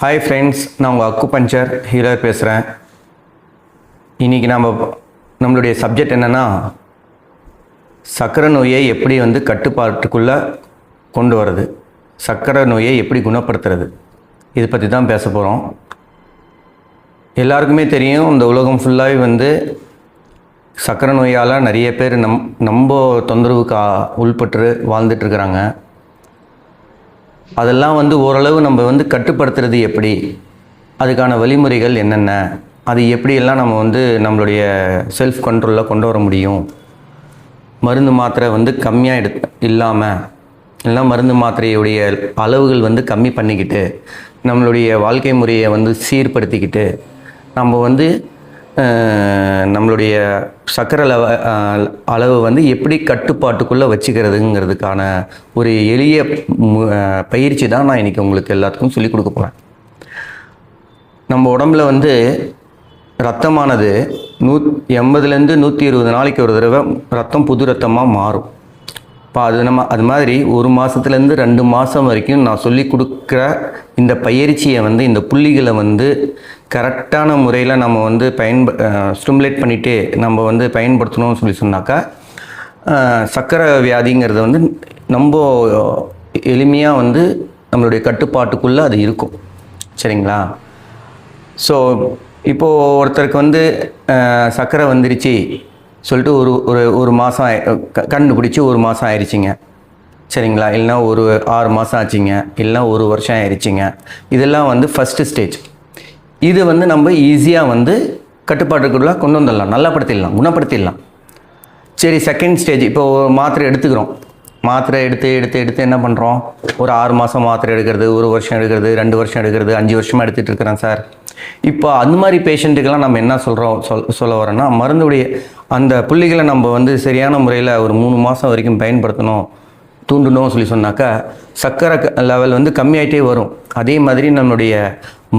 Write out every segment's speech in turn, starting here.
Hi friends நான் உங்கள் அக்கு பஞ்சர் ஹீலர் பேசுகிறேன் இன்றைக்கி நம்ம நம்மளுடைய சப்ஜெக்ட் என்னென்னா சர்க்கரை நோயை எப்படி வந்து கட்டுப்பாட்டுக்குள்ளே கொண்டு வர்றது? சக்கரை நோயை எப்படி குணப்படுத்துறது? இதை பற்றி தான் பேச போகிறோம் எல்லாருக்குமே தெரியும் இந்த உலகம் ஃபுல்லாகவே வந்து சர்க்கரை நோயால் நிறைய பேர் நம் நம்ம தொந்தரவுக்கு உள்பட்டு வாழ்ந்துட்டுருக்குறாங்க அதெல்லாம் வந்து ஓரளவு நம்ம வந்து கட்டுப்படுத்துறது எப்படி? அதுக்கான வழிமுறைகள் என்னென்ன? அது எப்படியெல்லாம் நம்ம வந்து நம்மளுடைய செல்ஃப் கண்ட்ரோலில் கொண்டு வர முடியும்? மருந்து மாத்திரை வந்து கம்மியாக எடு இல்லாமல் எல்லாம் மருந்து மாத்திரையுடைய அளவுகள் வந்து கம்மி பண்ணிக்கிட்டு நம்மளுடைய வாழ்க்கை முறையை வந்து சீர்படுத்திக்கிட்டு நம்ம வந்து நம்மளுடைய சக்கரை அளவு அளவு வந்து எப்படி கட்டுப்பாட்டுக்குள்ளே வச்சுக்கிறதுங்கிறதுக்கான ஒரு எளிய பயிற்சி தான் நான் இன்றைக்கி உங்களுக்கு எல்லாத்துக்கும் சொல்லிக் கொடுக்க போகிறேன் நம்ம உடம்புல வந்து ரத்தமானது நூ எண்பதுலேருந்து நூற்றி இருபது நாளைக்கு ஒரு தடவை ரத்தம் புது ரத்தமாக மாறும். இப்போ அது நம்ம அது மாதிரி ஒரு மாதத்துலேருந்து ரெண்டு மாதம் வரைக்கும் நான் சொல்லி கொடுக்குற இந்த பயிற்சியை வந்து இந்த புள்ளிகளை வந்து கரெக்டான முறையில் நம்ம வந்து பயன்ப ஸ்டிமுலேட் பண்ணிகிட்டே நம்ம வந்து பயன்படுத்தணும்னு சொல்லி சொன்னாக்கா சக்கரை வியாதிங்கிறது வந்து ரொம்ப எளிமையாக வந்து நம்மளுடைய கட்டுப்பாட்டுக்குள்ளே அது இருக்கும். சரிங்களா? ஸோ இப்போது ஒருத்தருக்கு வந்து சக்கரை சர்க்கரை வந்துருச்சு சொல்லிட்டு ஒரு ஒரு ஒரு மாதம் கண்டுபிடிச்சி ஒரு மாதம் ஆயிடுச்சிங்க சரிங்களா? இல்லைன்னா ஒரு ஆறு மாதம் ஆச்சுங்க. இல்லைன்னா ஒரு வருஷம் ஆயிடுச்சிங்க இதெல்லாம் வந்து ஃபஸ்ட்டு ஸ்டேஜ் இது வந்து நம்ம ஈஸியாக வந்து கட்டுப்பாட்டுக்குள்ளே கொண்டு வந்துடலாம். நல்லாப்படுத்திடலாம் குணப்படுத்திடலாம். சரி செகண்ட் ஸ்டேஜ் இப்போ மாத்திரை எடுத்துக்கிறோம். மாத்திரை எடுத்து எடுத்து எடுத்து என்ன பண்ணுறோம் ஒரு ஆறு மாதம் மாத்திரை எடுக்கிறது ஒரு வருஷம் எடுக்கிறது ரெண்டு வருஷம் எடுக்கிறது அஞ்சு வருஷமாக எடுத்துகிட்டு இருக்கிறேன் சார். இப்போ அந்த மாதிரி பேஷண்ட்டுக்கெல்லாம் நம்ம என்ன சொல்கிறோம் சொல் சொல்ல வரோன்னா மருந்துடைய அந்த புள்ளிகளை நம்ம வந்து சரியான முறையில் ஒரு மூணு மாதம் வரைக்கும் பயன்படுத்தணும். தூண்டணும் சொல்லி சொன்னாக்கா சர்க்கரை லெவல் வந்து கம்மியாயிட்டே வரும். அதே மாதிரி நம்மளுடைய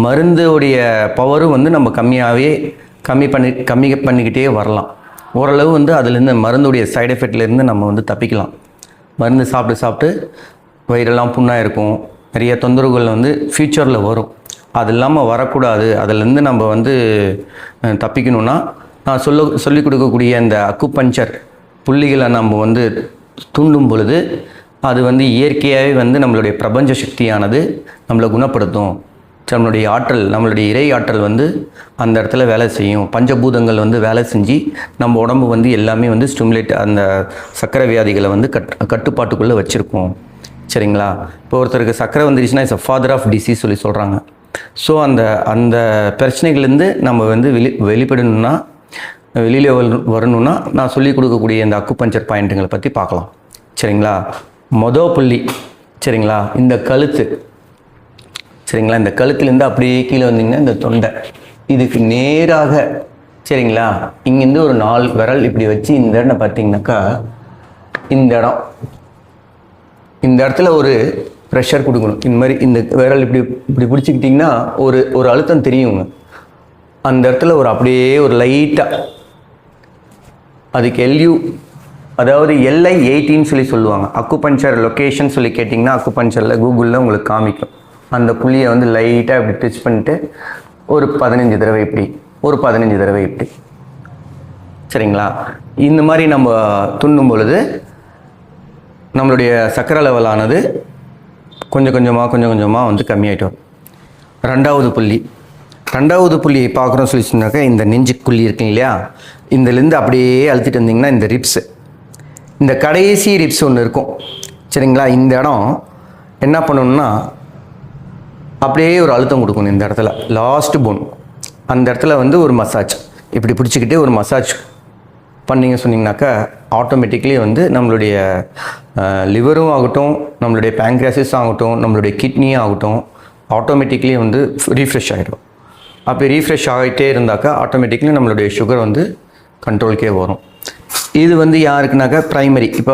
மருந்துடைய பவரும் வந்து நம்ம கம்மியாகவே கம்மி பண்ணி கம்மி பண்ணிக்கிட்டே வரலாம். ஓரளவு வந்து அதுலேருந்து மருந்துடைய சைடு எஃபெக்ட்லேருந்து நம்ம வந்து தப்பிக்கலாம். மருந்து சாப்பிட்டு சாப்பிட்டு வயிறெல்லாம் புண்ணாக இருக்கும். நிறைய தொந்தரவுகள் வந்து ஃப்யூச்சரில் வரும். அது இல்லாமல் வரக்கூடாது. அதுலேருந்து நம்ம வந்து தப்பிக்கணும்னா நான் சொல்ல சொல்லிக் கொடுக்கக்கூடிய அந்த அக்குப்பஞ்சர் புள்ளிகளை நம்ம வந்து தூண்டும் பொழுது அது வந்து இயற்கையாகவே வந்து நம்மளுடைய பிரபஞ்ச சக்தியானது நம்மளை குணப்படுத்தும். நம்மளுடைய ஆற்றல் நம்மளுடைய இறை ஆற்றல் வந்து அந்த இடத்துல வேலை செய்யும். பஞ்சபூதங்கள் வந்து வேலை செஞ்சு நம்ம உடம்பு வந்து எல்லாமே வந்து ஸ்டிமுலேட் அந்த சக்கரை வியாதிகளை வந்து கட் கட்டுப்பாட்டுக்குள்ளே வச்சுருக்கோம். சரிங்களா? இப்போ ஒருத்தருக்கு சக்கரை வந்துருச்சுன்னா it's a father of disease சொல்லி சொல்கிறாங்க ஸோ அந்த அந்த பிரச்சனைகள்லேருந்து நம்ம வந்து வெளி வெளிப்படணும்னா வெளியில் வரணும்னா நான் சொல்லிக் கொடுக்கக்கூடிய இந்த அக்குபஞ்சர் பாயிண்ட்டுங்களை பற்றி பார்க்கலாம். சரிங்களா? மொதல் புள்ளி சரிங்களா? இந்த கழுத்து. சரிங்களா? இந்த கழுத்துலேருந்து அப்படியே கீழே வந்தீங்கன்னா இந்த தொண்டை. இதுக்கு நேராக சரிங்களா? இங்கேருந்து ஒரு நாலு விரல் இப்படி வச்சு இந்த இடம் பார்த்தீங்கன்னாக்கா இந்த இடம். இந்த இடத்துல ஒரு ப்ரெஷர் கொடுக்கணும். இந்த மாதிரி இந்த விரல் இப்படி இப்படி பிடிச்சிக்கிட்டிங்கன்னா ஒரு ஒரு அழுத்தம் தெரியுங்க. அந்த இடத்துல ஒரு அப்படியே ஒரு லைட்டாக அதுக்கு எல்யூ அதாவது எல்ஐ எயிட்டின்னு சொல்லி சொல்லுவாங்க. அக்குபஞ்சர் லொக்கேஷன் சொல்லி கேட்டிங்கன்னா அக்குபஞ்சரில் கூகுளில் உங்களுக்கு காமிக்கும். அந்த புள்ளியை வந்து லைட்டாக இப்படி டச் பண்ணிட்டு ஒரு பதினஞ்சு தடவை இப்படி ஒரு பதினஞ்சு தடவை இப்படி. சரிங்களா? இந்த மாதிரி நம்ம துண்ணும் பொழுது நம்மளுடைய சக்கரை லெவலானது கொஞ்சம் கொஞ்சமாக கொஞ்சம் கொஞ்சமாக வந்து கம்மியாயிட்டு வரும் ரெண்டாவது புள்ளி. ரெண்டாவது புள்ளி பார்க்குறோம்னு சொல்லி சொன்னாக்கா இந்த நெஞ்சு புள்ளி இருக்குங்க இல்லையா? இதுலேருந்து அப்படியே அழுத்திட்டு வந்தீங்கன்னா இந்த ரிப்ஸு இந்த கடைசி ரிப்ஸ் ஒன்று இருக்கும். சரிங்களா? இந்த இடம் என்ன பண்ணணும்னா அப்படியே ஒரு அழுத்தம் கொடுக்கணும் இந்த இடத்துல. லாஸ்ட் போன் அந்த இடத்துல வந்து ஒரு மசாஜ் இப்படி பிடிச்சிக்கிட்டே ஒரு மசாஜ் பண்ணீங்க சொன்னிங்கனாக்கா ஆட்டோமேட்டிக்லி வந்து நம்மளுடைய லிவரும் ஆகட்டும் நம்மளுடைய பேங்க்ராசிஸும் ஆகட்டும் நம்மளுடைய கிட்னியும் ஆகட்டும் ஆட்டோமேட்டிக்லி வந்து ரீஃப்ரெஷ் ஆகிடும் அப்படி ரீஃப்ரெஷ் ஆகிட்டே இருந்தாக்கா ஆட்டோமேட்டிக்லி நம்மளுடைய சுகர் வந்து கண்ட்ரோலுக்கே வரும். இது வந்து யாருக்குனாக்கா ப்ரைமரி இப்போ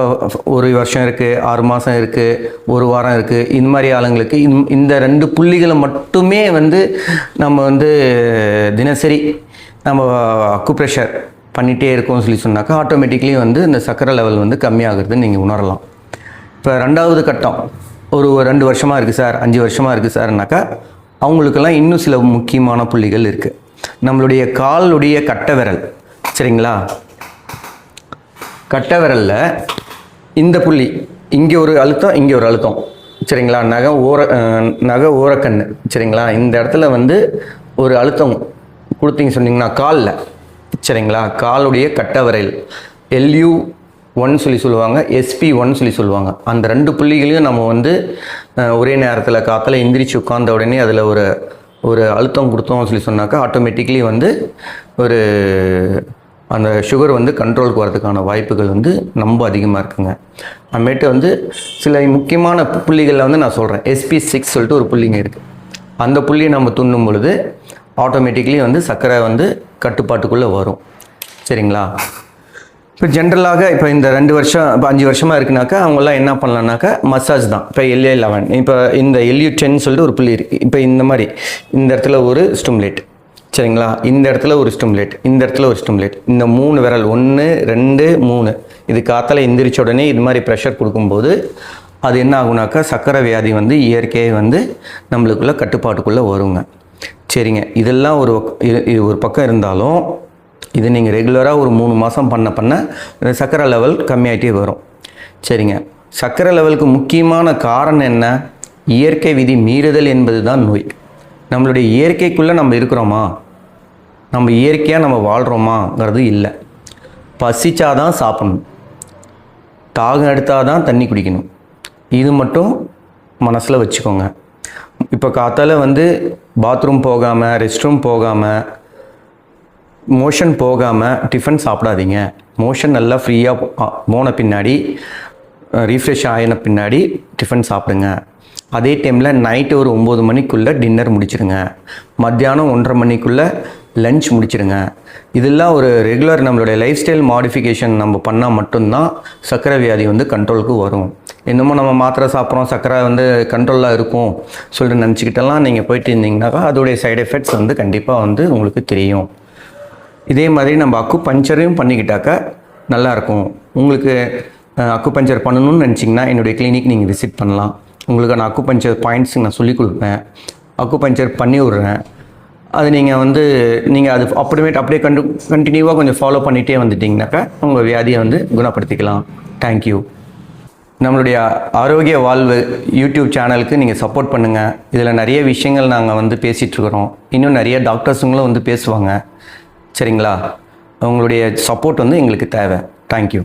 ஒரு வருஷம் இருக்குது ஆறு மாதம் இருக்குது ஒரு வாரம் இருக்குது இந்த மாதிரி ஆளுங்களுக்கு இந்த- இந்த ரெண்டு புள்ளிகளை மட்டுமே வந்து நம்ம வந்து தினசரி நம்ம அக்குப்ரெஷர் பண்ணிகிட்டே இருக்கோம்னு சொல்லி சொன்னாக்கா ஆட்டோமேட்டிக்லி வந்து இந்த சர்க்கரை லெவல் வந்து கம்மியாகிறதுன்னு நீங்கள் உணரலாம். இப்போ ரெண்டாவது கட்டம் ஒரு ரெண்டு வருஷமாக இருக்குது சார் அஞ்சு வருஷமாக இருக்குது சார்னாக்கா அவங்களுக்கெல்லாம் இன்னும் சில முக்கியமான புள்ளிகள் இருக்குது நம்மளுடைய காலுடைய கட்ட விரல் சரிங்களா? கட்டை இந்த புள்ளி இங்கே ஒரு அழுத்தம் இங்கே ஒரு அழுத்தம். சரிங்களா? நகை ஓர நகை ஓரக்கண்ணு. சரிங்களா? இந்த இடத்துல வந்து ஒரு அழுத்தம் கொடுத்தீங்க சொன்னீங்கன்னா காலில். சரிங்களா? காலுடைய கட்டை எல்யூ ஒன் சொல்லி சொல்லுவாங்க எஸ்பி ஒன் சொல்லி சொல்லுவாங்க. அந்த ரெண்டு புள்ளிகளையும் நம்ம வந்து ஒரே நேரத்தில் காத்தில் எந்திரிச்சு உட்கார்ந்த உடனே அதில் ஒரு ஒரு அழுத்தம் கொடுத்தோம் சொல்லி சொன்னாக்கா ஆட்டோமேட்டிக்கலி வந்து ஒரு அந்த சுகர் வந்து கண்ட்ரோலுக்கு வரதுக்கான வாய்ப்புகள் வந்து ரொம்ப அதிகமாக இருக்குங்க. அம்மேட்டு வந்து சில முக்கியமான புள்ளிகளில் வந்து நான் சொல்கிறேன் எஸ்பி சிக்ஸ் சொல்லிட்டு ஒரு புள்ளிங்க இருக்குது அந்த புள்ளியை நம்ம துண்ணும் பொழுது ஆட்டோமேட்டிக்கலி வந்து சர்க்கரை வந்து கட்டுப்பாட்டுக்குள்ளே வரும். சரிங்களா? இப்போ ஜென்ரலாக இப்போ இந்த ரெண்டு வருஷம் இப்போ அஞ்சு வருஷமாக இருக்குனாக்கா அவங்கெல்லாம் என்ன பண்ணலான்னாக்கா மசாஜ் தான். இப்போ எல்ஏ லெவன் இப்போ இந்த எல்யூ டென் சொல்லிட்டு ஒரு புள்ளி இருக்குது இப்போ இந்த மாதிரி இந்த இடத்துல ஒரு ஸ்டிமுலேட் சரிங்களா? இந்த இடத்துல ஒரு ஸ்டிமுலேட் இந்த இடத்துல ஒரு ஸ்டிமுலேட் இந்த மூணு விரல் ஒன்று ரெண்டு மூணு. இது காத்தால் எந்திரிச்ச உடனே இது மாதிரி ப்ரெஷர் கொடுக்கும்போது அது என்ன ஆகுனாக்கா சக்கரை வியாதி வந்து இயற்கையை வந்து நம்மளுக்குள்ளே கட்டுப்பாட்டுக்குள்ளே வருங்க. சரிங்க. இதெல்லாம் ஒரு இது இது ஒரு பக்கம் இருந்தாலும் இது நீங்கள் ரெகுலராக ஒரு மூணு மாதம் பண்ண பண்ண சக்கரை லெவல் கம்மியாயிட்டே வரும். சரிங்க. சர்க்கரை லெவலுக்கு முக்கியமான காரணம் என்ன? இயற்கை விதி மீறுதல் என்பது தான் நோய். நம்மளுடைய இயற்கைக்குள்ளே நம்ம இருக்கிறோமா? நம்ம இயற்கையாக நம்ம வாழ்கிறோமாங்கிறது இல்லை. பசிச்சாதான் சாப்பிடணும். தாகம் எடுத்தால் தான் தண்ணி குடிக்கணும். இது மட்டும் மனசில் வச்சுக்கோங்க. இப்போ காத்தால் வந்து பாத்ரூம் போகாமல் ரெஸ்ட் ரூம் போகாமல் மோஷன் போகாமல் டிஃபன் சாப்பிடாதீங்க. மோஷன் நல்லா ஃப்ரீயாக போன பின்னாடி ரீஃப்ரெஷ் ஆகின பின்னாடி டிஃபன் சாப்பிடுங்க. அதே டைமில் நைட்டு ஒரு ஒம்பது மணிக்குள்ளே டின்னர் முடிச்சிடுங்க. மத்தியானம் ஒன்றரை மணிக்குள்ளே லன்ச் முடிச்சிடுங்க. இதெல்லாம் ஒரு ரெகுலர் நம்மளுடைய லைஃப் ஸ்டைல் மாடிஃபிகேஷன் நம்ம பண்ணால் மட்டும்தான் சர்க்கரை வியாதி வந்து கண்ட்ரோலுக்கு வரும். இன்னமும் நம்ம மாத்திரை சாப்பிட்றோம் சர்க்கரை வந்து கண்ட்ரோலாக இருக்கும் சொல்லிட்டு நினச்சிக்கிட்டெல்லாம் நீங்கள் போயிட்டு இருந்தீங்கன்னாக்கா அதோடைய சைடு எஃபெக்ட்ஸ் வந்து கண்டிப்பாக வந்து உங்களுக்கு தெரியும். இதே மாதிரி நம்ம அக்கு பஞ்சரையும் பண்ணிக்கிட்டாக்கா நல்லாயிருக்கும் உங்களுக்கு அக்கு பஞ்சர் பண்ணணும்னு நினச்சிங்கன்னா என்னுடைய கிளினிக் நீங்கள் விசிட் பண்ணலாம். உங்களுக்கு நான் அக்கு பஞ்சர் பாயிண்ட்ஸ் நான் சொல்லிக் கொடுப்பேன். அக்கு பஞ்சர் பண்ணி விட்றேன். அது நீங்கள் வந்து நீங்கள் அது அப்புறமேட்டு அப்படியே கண்டு கண்டினியூவாக கொஞ்சம் ஃபாலோ பண்ணிகிட்டே வந்துட்டிங்கனாக்கா உங்கள் வியாதியை வந்து குணப்படுத்திக்கலாம். தேங்க்யூ நம்மளுடைய ஆரோக்கிய வாழ்வு யூடியூப் சேனலுக்கு நீங்கள் சப்போர்ட் பண்ணுங்கள் இதில் நிறைய விஷயங்கள் நாங்கள் வந்து பேசிகிட்ருக்குறோம் இன்னும் நிறைய டாக்டர்ஸுங்களும் வந்து பேசுவாங்க. சரிங்களா? உங்களுடைய சப்போர்ட் வந்து எங்களுக்கு தேவை. தேங்க்யூ